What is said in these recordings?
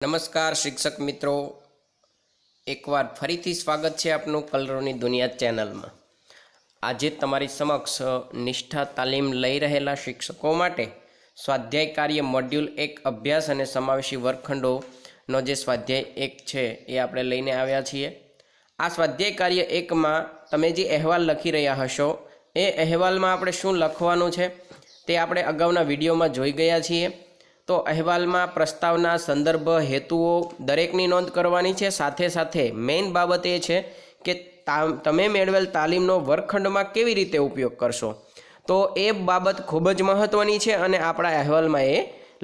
નમસ્કાર, શિક્ષક મિત્રો. એકવાર ફરીથી સ્વાગત છે આપનું કલરોની દુનિયા ચેનલમાં. આજે તમારી સમક્ષ નિષ્ઠા તાલીમ લઈ રહેલા શિક્ષકો માટે સ્વાધ્યાય કાર્ય મોડ્યુલ એક અભ્યાસ અને સમાવેશી વર્ગખંડોનો જે સ્વાધ્યાય એક છે એ આપણે લઈને આવ્યા છીએ. આ સ્વાધ્યાય કાર્ય એકમાં તમે જે અહેવાલ લખી રહ્યા હશો, એ અહેવાલમાં આપણે શું લખવાનું છે તે આપણે અગાઉના વિડીયોમાં જોઈ ગયા છીએ. તો અહેવાલમાં પ્રસ્તાવના સંદર્ભ હેતુઓ દરેકની નોંધ કરવાની છે. સાથે સાથે મેઇન બાબત એ છે કે તમે મેળવેલ તાલીમનો વર્ગખંડમાં કેવી રીતે ઉપયોગ કરશો? તો એ બાબત ખૂબ જ મહત્ત્વની છે અને આપણા અહેવાલમાં એ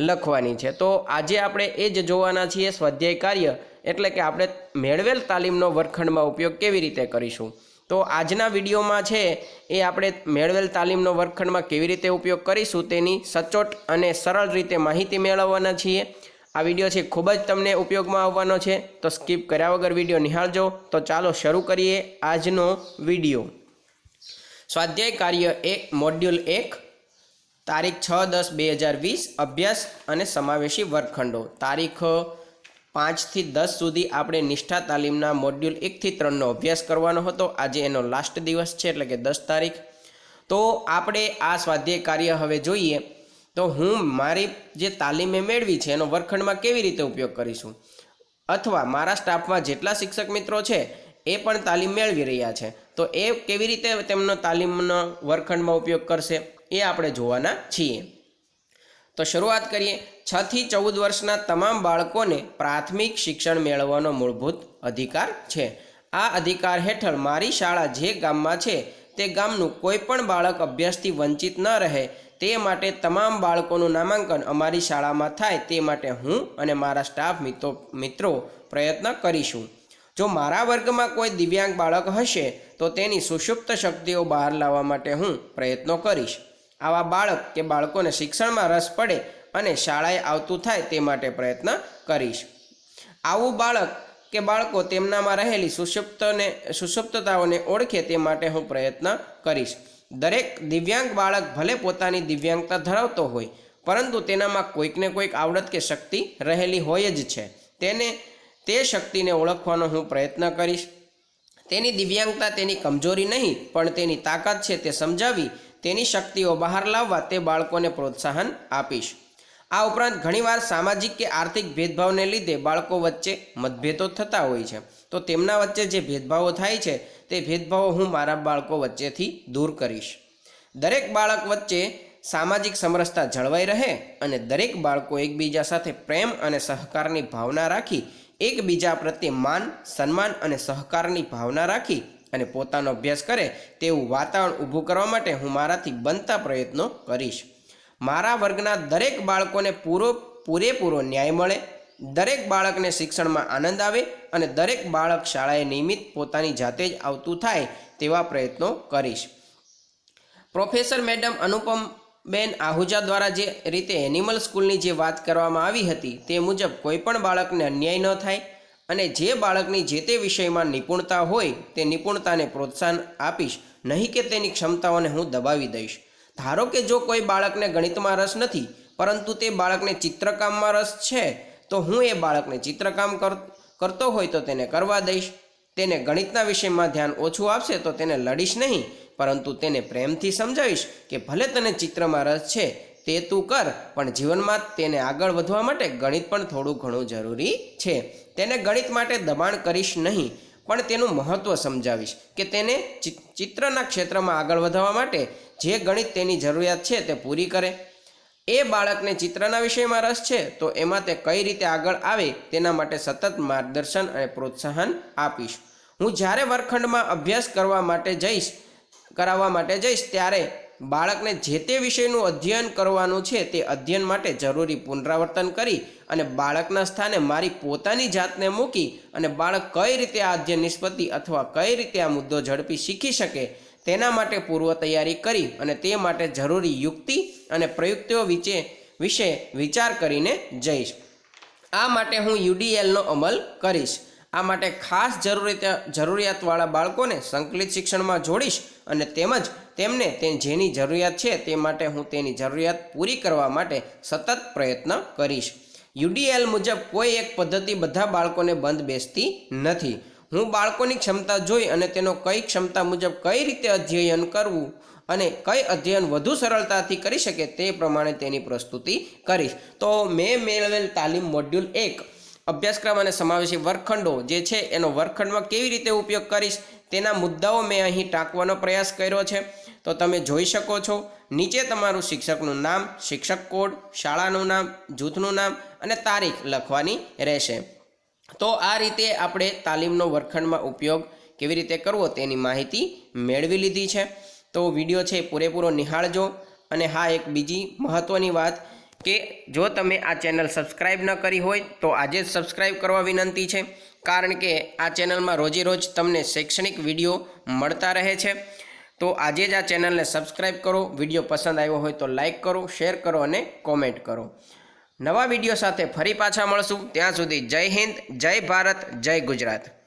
લખવાની છે. તો આજે આપણે એ જ જોવાના છીએ સ્વાધ્યાય કાર્ય, એટલે કે આપણે મેળવેલ તાલીમનો વર્ગખંડમાં ઉપયોગ કેવી રીતે કરીશું? તો આજના વિડીયોમાં છે એ આપણે મેળવેલ તાલીમનો વર્ગખંડમાં કેવી રીતે ઉપયોગ કરીશું તેની સચોટ અને સરળ રીતે માહિતી મેળવવાના છીએ. આ વીડિયો છે ખૂબ જ તમને ઉપયોગમાં આવવાનો છે. તો સ્કીપ કર્યા વગર વીડિયો નિહાળજો. તો ચાલો શરૂ કરીએ આજનો વીડિયો. સ્વાધ્યાય કાર્ય એક મોડ્યુલ એક, તારીખ છ દસ બે હજાર વીસ, અભ્યાસ અને સમાવેશી વર્ગખંડો. તારીખ પાંચથી દસ સુધી આપણે નિષ્ઠા તાલીમના મોડ્યુલ એકથી ત્રણનો અભ્યાસ કરવાનો હતો. આજે એનો લાસ્ટ દિવસ છે, એટલે કે દસ તારીખ. તો આપણે આ સ્વાધ્યાય કાર્ય હવે જોઈએ. તો હું મારી જે તાલીમે મેળવી છે, એનો વર્ગખંડમાં કેવી રીતે ઉપયોગ કરીશું? અથવા મારા સ્ટાફમાં જેટલા શિક્ષક મિત્રો છે, એ પણ તાલીમ મેળવી રહ્યા છે. તો એ કેવી રીતે તેમનો તાલીમનો વર્ગખંડમાં ઉપયોગ કરશે, એ આપણે જોવાના છીએ. તો શરૂઆત કરીએ. છ થી ચૌદ વર્ષના તમામ બાળકોને પ્રાથમિક શિક્ષણ મેળવવાનો મૂળભૂત અધિકાર છે. આ અધિકાર હેઠળ મારી શાળા જે ગામમાં છે, તે ગામનું કોઈ પણ બાળક અભ્યાસથી વંચિત ન રહે, તે માટે તમામ બાળકોનું નામાંકન અમારી શાળામાં થાય તે માટે હું અને મારા સ્ટાફ મિત્રો મિત્રો પ્રયત્ન કરીશું. જો મારા વર્ગમાં કોઈ દિવ્યાંગ બાળક હશે, તો તેની સુષુપ્ત શક્તિઓ બહાર લાવવા માટે હું પ્રયત્નો કરીશ. આવા બાળક કે બાળકોને શિક્ષણમાં રસ પડે અને શાળાએ આવતું થાય તે માટે પ્રયત્ન કરીશ. આવું બાળક કે બાળકો તેમનામાં રહેલી સુષુપ્તને, સુષુપ્તતાઓને ઓળખે તે માટે હું પ્રયત્ન કરીશ. દરેક દિવ્યાંગ બાળક ભલે પોતાની દિવ્યાંગતા ધરાવતો હોય, પરંતુ તેનામાં કોઈકને કોઈક આવડત કે શક્તિ રહેલી હોય જ છે. તેને, તે શક્તિને ઓળખવાનો હું પ્રયત્ન કરીશ. તેની દિવ્યાંગતા તેની કમજોરી નહીં, પણ તેની તાકાત છે તે સમજાવી તેની શક્તિઓ બહાર લાવવા તે બાળકોને પ્રોત્સાહન આપીશ. આ ઉપરાંત ઘણીવાર સામાજિક કે આર્થિક ભેદભાવને લીધે બાળકો વચ્ચે મતભેદો થતા હોય છે. તો તેમના વચ્ચે જે ભેદભાવો થાય છે, તે ભેદભાવો હું મારા બાળકો વચ્ચેથી દૂર કરીશ. દરેક બાળક વચ્ચે સામાજિક સમરસતા જળવાઈ રહે અને દરેક બાળકો એકબીજા સાથે પ્રેમ અને સહકારની ભાવના રાખી, એકબીજા પ્રત્યે માન, સન્માન અને સહકારની ભાવના રાખી અને પોતાનો અભ્યાસ કરે તેવું વાતાવરણ ઊભું કરવા માટે હું મારાથી બનતા પ્રયત્નો કરીશ. મારા વર્ગના દરેક બાળકોને પૂરો પૂરેપૂરો ન્યાય મળે, દરેક બાળકને શિક્ષણમાં આનંદ આવે અને દરેક બાળક શાળાએ નિયમિત પોતાની જાતે જ આવતું થાય તેવા પ્રયત્નો કરીશ. પ્રોફેસર મેડમ અનુપમ બેન આહુજા દ્વારા જે રીતે એનિમલ સ્કૂલની જે વાત કરવામાં આવી હતી તે મુજબ કોઈ પણ બાળકને અન્યાય ન થાય અને જે બાળકની જે તે વિષયમાં નિપુણતા હોય તે નિપુણતાને પ્રોત્સાહન આપીશ. નહીં કે તેની ક્ષમતાઓને હું દબાવી દઈશ. ધારો કે જો કોઈ બાળકને ગણિતમાં રસ નથી, પરંતુ તે બાળકને ચિત્રકામમાં રસ છે, તો હું એ બાળકને ચિત્રકામ કર, કરતો હોય તો તેને કરવા દઈશ. તેને ગણિતના વિષયમાં ધ્યાન ઓછું આપશે તો તેને લડીશ નહીં, પરંતુ તેને પ્રેમથી સમજાવીશ કે ભલે તને ચિત્રમાં રસ છે તે તું કર, પણ જીવનમાં તેને આગળ વધવા માટે ગણિત પણ થોડું ઘણું જરૂરી છે. તેને ગણિત માટે દબાણ કરીશ નહીં, પણ તેનું મહત્ત્વ સમજાવીશ કે તેને ચિત્રના ક્ષેત્રમાં આગળ વધવા માટે જે ગણિત તેની જરૂરિયાત છે તે પૂરી કરે. એ બાળકને ચિત્રના વિષયમાં રસ છે, તો એમાં તે કઈ રીતે આગળ આવે તેના માટે સતત માર્ગદર્શન અને પ્રોત્સાહન આપીશ. હું જ્યારે વર્ગખંડમાં અભ્યાસ કરવા માટે જઈશ, કરાવવા માટે જઈશ, ત્યારે બાળકને જે તે વિષયનું અધ્યયન કરવાનું છે તે અધ્યયન માટે જરૂરી પુનરાવર્તન કરી અને બાળકના સ્થાને મારી પોતાની જાતને મૂકી અને બાળક કઈ રીતે આ અધ્યયન નિષ્પત્તિ અથવા કઈ રીતે આ મુદ્દો ઝડપી શીખી શકે તેના માટે પૂર્વ તૈયારી કરી અને તે માટે જરૂરી યુક્તિ અને પ્રયુક્તિઓ વિશે વિશે વિચાર કરીને જઈશ. આ માટે હું યુડીએલનો અમલ કરીશ. આ માટે ખાસ જરૂરિયાત જરૂરિયાતવાળા બાળકોને સંકલિત શિક્ષણમાં જોડીશ અને તેમજ તેમને તે જેની જરૂરિયાત છે તે માટે હું તેની જરૂરિયાત પૂરી કરવા માટે સતત પ્રયત્ન કરીશ. યુડીએલ મુજબ કોઈ એક પદ્ધતિ બધા બાળકોને બંધ બેસતી નથી. હું બાળકોની ક્ષમતા જોઈ અને તેનો કઈ ક્ષમતા મુજબ કઈ રીતે અધ્યયન કરવું અને કઈ અધ્યયન વધુ સરળતાથી કરી શકે તે પ્રમાણે તેની પ્રસ્તુતિ કરીશ. તો મેં મેળવેલ તાલીમ મોડ્યુલ એક. અભ્યાસક્રમ અને સમાવેશી વર્ગખંડો જે છે એનો વર્ગખંડમાં કેવી રીતે ઉપયોગ કરીશ તેના મુદ્દાઓ મેં અહીં ટાંકવાનો પ્રયાસ કર્યો છે. તો તમે જોઈ શકો છો, નીચે તમારું શિક્ષકનું નામ, શિક્ષક કોડ, શાળાનું નામ, જૂથનું નામ અને તારીખ લખવાની રહેશે. તો આ રીતે આપણે તાલીમનો વર્ગખંડમાં ઉપયોગ કેવી રીતે કરવો તેની માહિતી મેળવી લીધી છે. તો વીડિયો છે પૂરેપૂરો નિહાળજો. અને હા, એક બીજી મહત્ત્વની વાત કે જો તમે આ ચેનલ સબસ્ક્રાઈબ ન કરી હોય, તો આજે જ સબસ્ક્રાઈબ કરવા વિનંતી છે. કારણ કે આ ચેનલમાં રોજે રોજ તમને શૈક્ષણિક વીડિયો મળતા રહે છે. તો આજે જ આ ચેનલને સબસ્ક્રાઈબ કરો, વીડિયો પસંદ આવ્યો હોય તો લાઈક કરો, શેર કરો અને કોમેન્ટ કરો. નવા વીડિયો સાથે ફરી પાછા મળશું. ત્યાં સુધી જય હિન્દ, જય ભારત, જય ગુજરાત.